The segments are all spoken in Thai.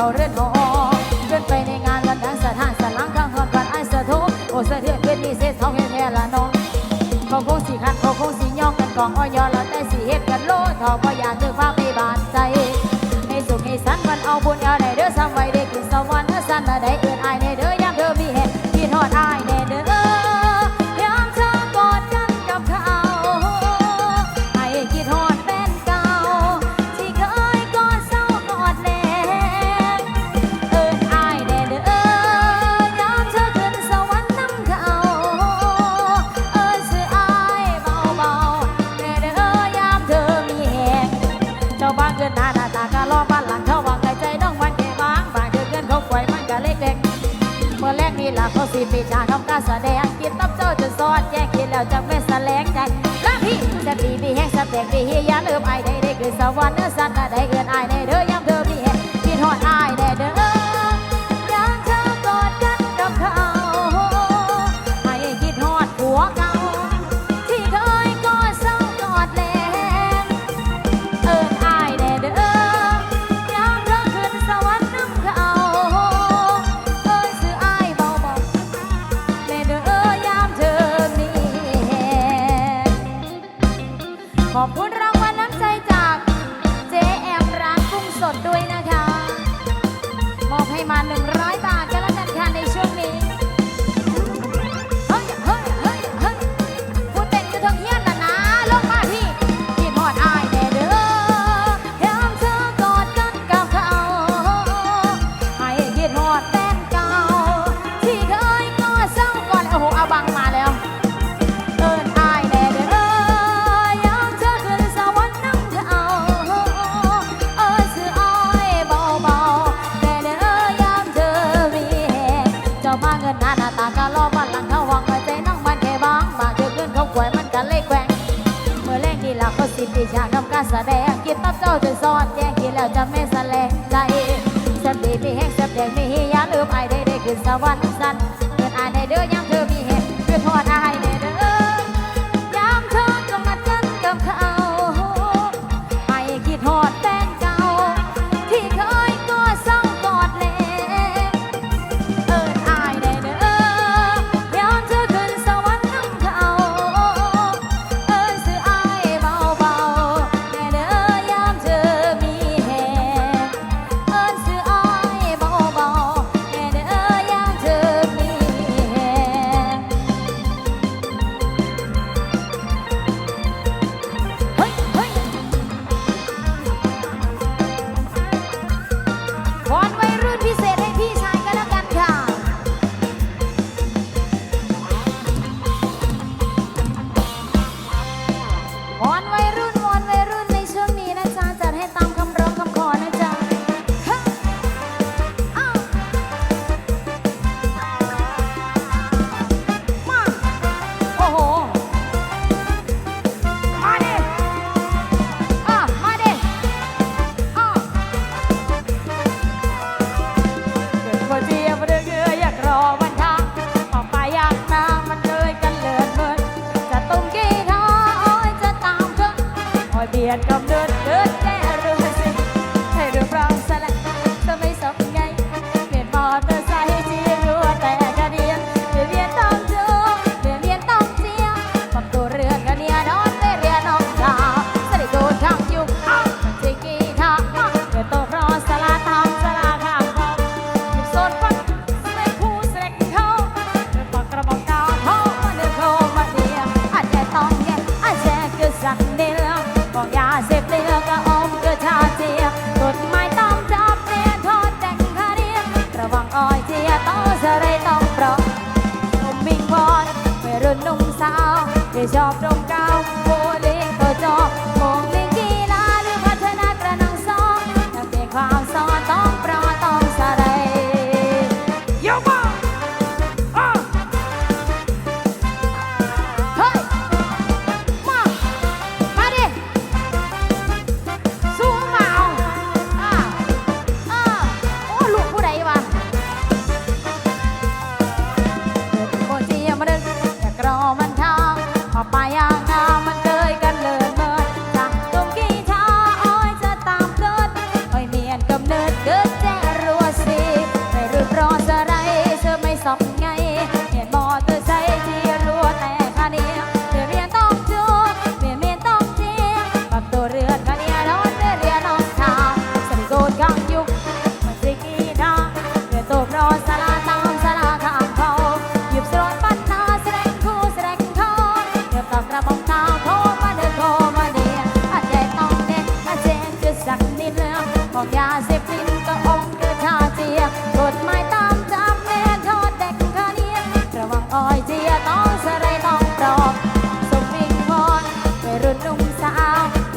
เขาเรือนบ่เดินไปในงานวันนั้นสถานสลังข้างหอนวันไอ้สะโกโอสะเทือนเป็นนิเศษท้องแน่ละน้องเขาคงสีขันเขาคงสีย่องกันกองอ้อยอแล้วแต่สีเห็ดกันโลดทอพออยากเจอฟ้าไปบานใจให้สุขให้สันมันเอาบุญเอาได้เด้อสามไว้เด้ ชีพมีชาน้องการแสดงกินตับโจจนสอดแยกกินแล้วจะไม่แสลงใจรักพี่แต่ดีมีแห้งสะแตกดีเฮียอย่าลืมไอได้ได้คืนสวรรค์เนื้อสัตว์ได้เกินไอได้ นี่ละก็สิทธิชากำการแสดงกินตับเจ้าจนซ้อนแย่งกินแล้วจะไม่แสลงใจแซ่ดีไม่แห้งแซ่แดงไม่เฮียลืมไอได้ได้ขึ้นสวรรค์สันเงินไอได้เด้อยัง On. กียดกับเดินเดินแน่เรือสิให้เรือเราสละก็ไม่สมไงเปลี่ยนมอเตอร์ไซค์ที่รัวแต่กระเดียนเรือเรียนต้องจูเรือเรียนต้องเสียวปรับตัวเรือนกันเนี่ยนอนไปเรียนน้องดาวสลิดโดนทางยุกเอจิกีทางเรือโตพรอสละทางสละข้างเขงหยู่โซนฟังสเลผูกเสเลเขาเรือปากกระบอกดาวทองมาเดือโคมาเดียอาจจะต้องแย่อาจจะคือสักเดีย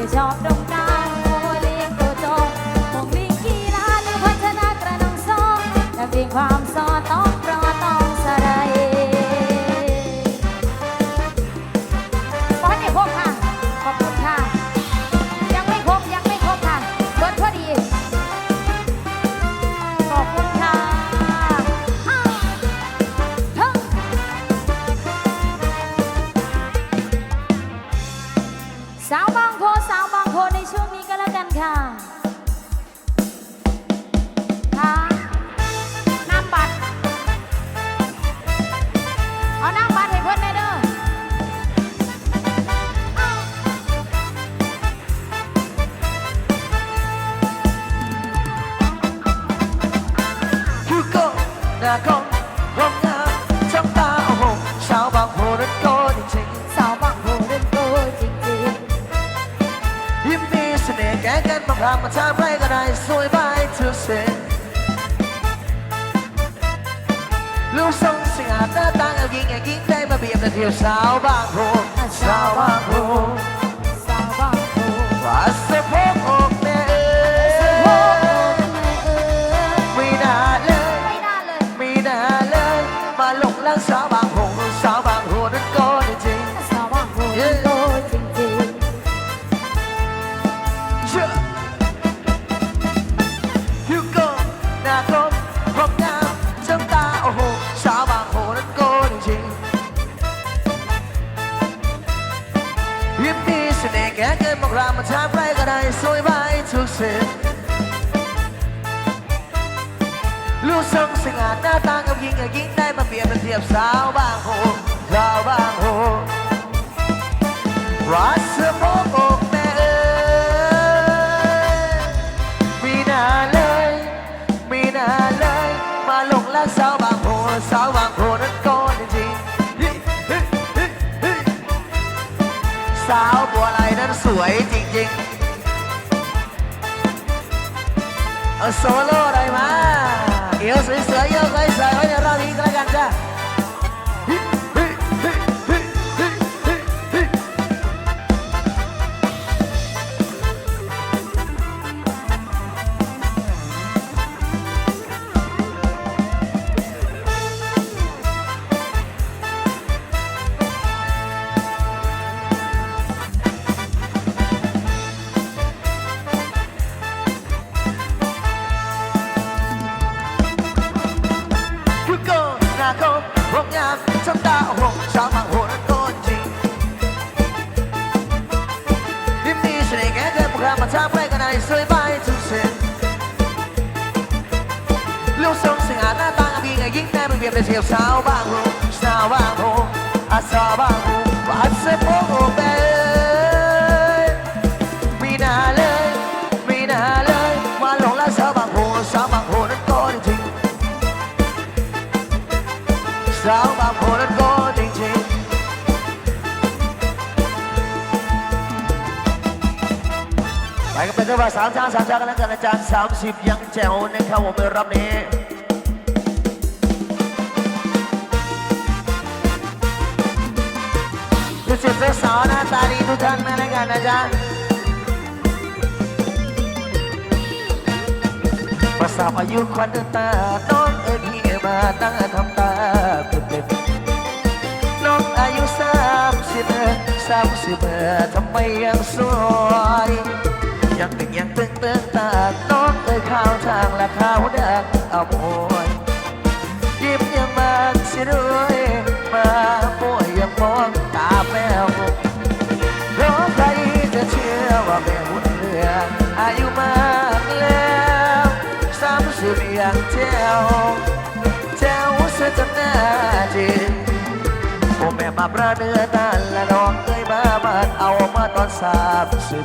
ที่ชอบดงาวบางโพสาวบางโพในช่วงนี้ก็แล้วกันค่ะ แก่กันบางครั้งมาทำไรก็ได้สวยไปทุกสิ่งลูกทรงสง่าหน้าตาเอายิงอย่างยิงได้มาเบียบแต่เที่ยวสาวบางโพสาวบางโพสาวบางโพว่าสะโพ เซ่ลูกทรงสง่าหน้าตากับยิงกับยิงได้มาเปรียบเป็นเทียบสาวบางโพสาวบางโพรักสะโพกอกแม่เอ๋ยมีนาเลยมีนาเลย มาหลงรักสาวบางโพสาวบางโพนั้นก็จริงๆฮิฮิฮิฮิสาวบัวไหลนั้นสวยจริง ๆเอาโซโล่ได้มา น่ห์แก่เกินพวกเรามาทำไรกันได้สวยไปทุกสิ่งลูกทรงสง่าหน้าตากับ กันเป็นจังหวะสามชาติสามชาติกันแล้วกันอาจารย์สามสิบยังแจ๋วนะครับผมในรอบนี้ดูสิเจ้าสาวหน้าตาดีทุกท่านนะแล้วกันนะจ๊ะประสาบอายุควันตาน้องเอ้ยพี่มาตั้งทำตาเป็นเด็กน้องอายุสามสิบสามสิบทำไมยังสวย เดือตันและน้องเคยมาบ้านเอามาตอนสามสิบ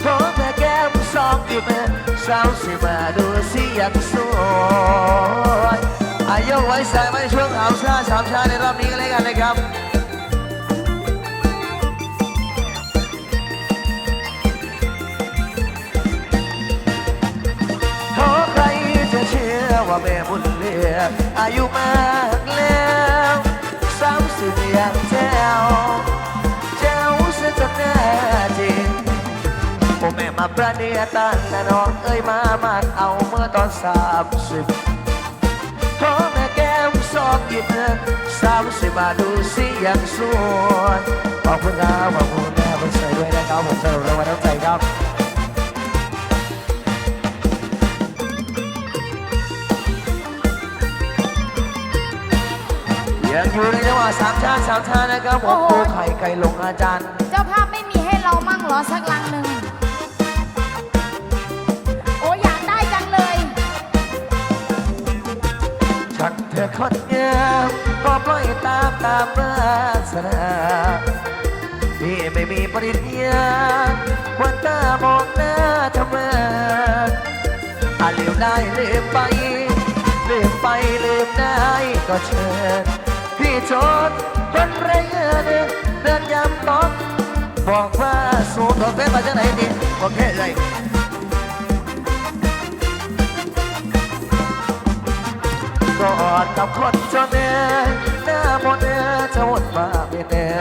เพราะแม่แก้มสองอยู่แม่สาวสิมาดูสิยังสวยอายุไว้ใส่ไว้ช่วงเอาชาสามชาในรอบนี้กันเลยกันนะครับขอใครจะเชื่อว่าแม่บุญเหลืออายุมาางแจ้วแจ้วเสียจนแน่จริงโอ้แม่มาประเดี๋ยตันและน้องเอ้ยมามันเอาเมื่อตอนสามสิบขอแม่แก้มสอบหยิบเงินสามสิบมาทดูสิยังสวยขอบคุณครับขอบคุณแม่บุญใส่ด้วยนะครับผมสรุปรางวัลน้ำใจครับ ยังอยู่ในระหว่างสามชาติสามชาตินะครับผมโอ้ไข่ไก่ลงอาจารย์ เจ้าภาพไม่มีให้เรามั่งหรอสักลังหนึ่งโอ้อยากได้จังเลยชักเธอคดเงียวก็ปล่อยตามตามวาสนาพี่ไม่มีปริญญาวันตาบอกหน้าทำไมอาเลืมได้เลืมไปเลืมไปเลืมได้ก็เชิญ พี่โจนคนไรเงินเดินยำต้องบอกว่าสูงตัวเฟ้มาจากไหนดีโอเคเลยกอดกับคนจนเนื้อหน้ามนเนื้อจะวนมาเป็นเนื้อ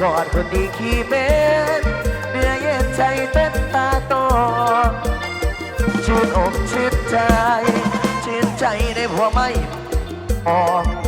กอดคนดีขี้เม็ดเนื้อเย็นใจเต้นตาโตชื่นอกชื่นใจชื่นใจในผัวไม่ออก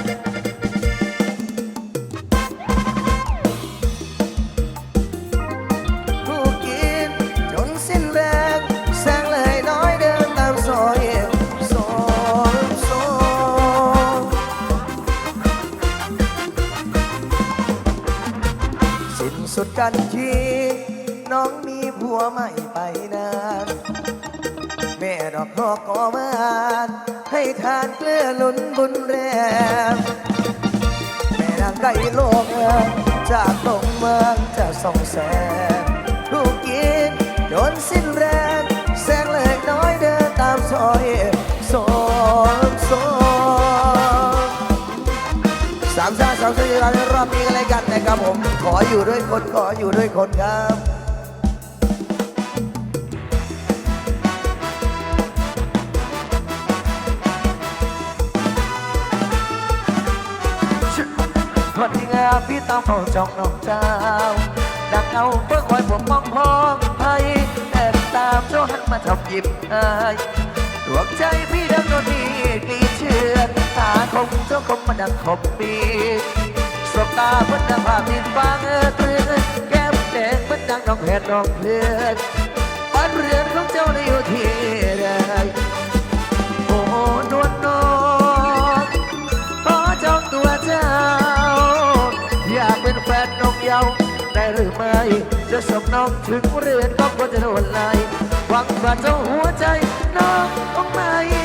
สุดกันทีน้องมีผัวใหม่ไปนานแม่ดอกนอกก็มานให้ทานเกลือหนุนบุญแรงแม่นางไก่โลกจากตรงเมืองจะส่องแสงลูกยินจนสิ้นแรง แสงเล็กน้อยเดินตามซอยโซมโซม ครับผม ขออยู่ด้วยคน ขออยู่ด้วยคนครับคนที่งาพี่ตามเฝ้าจองน้องเจ้า ดังเอาเพื่อคอยผมมองพ้องให้แอบตามเจ้าหันมาทำหยิบอายดวงใจพี่ดังโดนดีกลีเชือนตาคมเจ้าคมมาดังขบปี บตาเพื่นภาพดินฟางเอเตือนแก้มแดงเพื่นดังน้องแผนน้องเพื่อนบ้านเรือนของเจ้าได้อยู่ที่ใดโอ้นวลน้องขอจองตัวเจ้า อยากเป็นแฟนนกเยาได้หรือไม่ จะสมน้องถึงเรือนก็ควรจะโดนไล่หวังว่าเจ้าหัวใจน้องคงไม่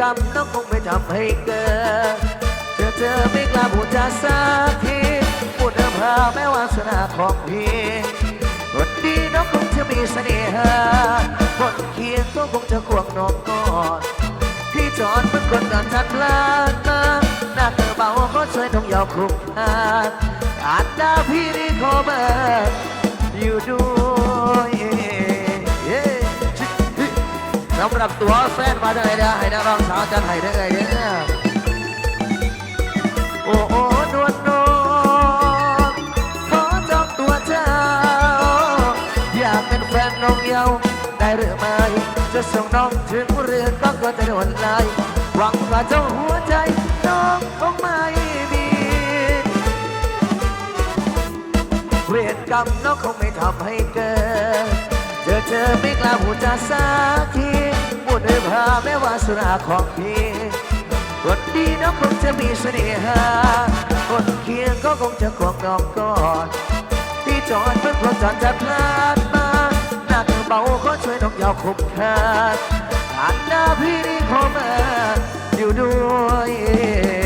กรรมน้องคงไม่ทำให้เกิดเธอเธอไม่กล้าพูดจาสักทีพูดเดิมพาแม้วาสนาของพี่คนดีน้องคงจะมีเสน่หาคนเคียงก็คงจะควงน้องกอดพี่จอดเป็นคนกันทัดลาดมาหน้าเธอเบาก็ช่วยน้องยอมคุกคานอาจดาพี่นี่ขอมาอยู่ด้วย สำหรับตัวแฟนมาได้ได้ให้นักร้องสาวจันให้ได้เด้อโอ้โอ้นวลนวลขอจองตัวเจ้า อยากเป็นแฟนน้องเยาว์ได้หรือไม่จะส่งน้องถึงเรือนก็ก็จะโดนไล่หวังว่าเจ้าหัวใจน้องคงไม่มีเวรกรรมน้องคงไม่ทำให้เกิด อเจอไม่กล้าพูดจาสักทีพูดด้วยพาแม้ว่าสุราของพี่คนดีน้องคงจะมีเสน่หาคนเคียงก็คงจะควงน้องกอดที่จอดเพื่อรถจอดจะพลาดมาหน้าเธอเบาก็ช่วยน้องยาวคุมขาดอ่านหน้าพี่นี่ขอมาอยู่ด้วย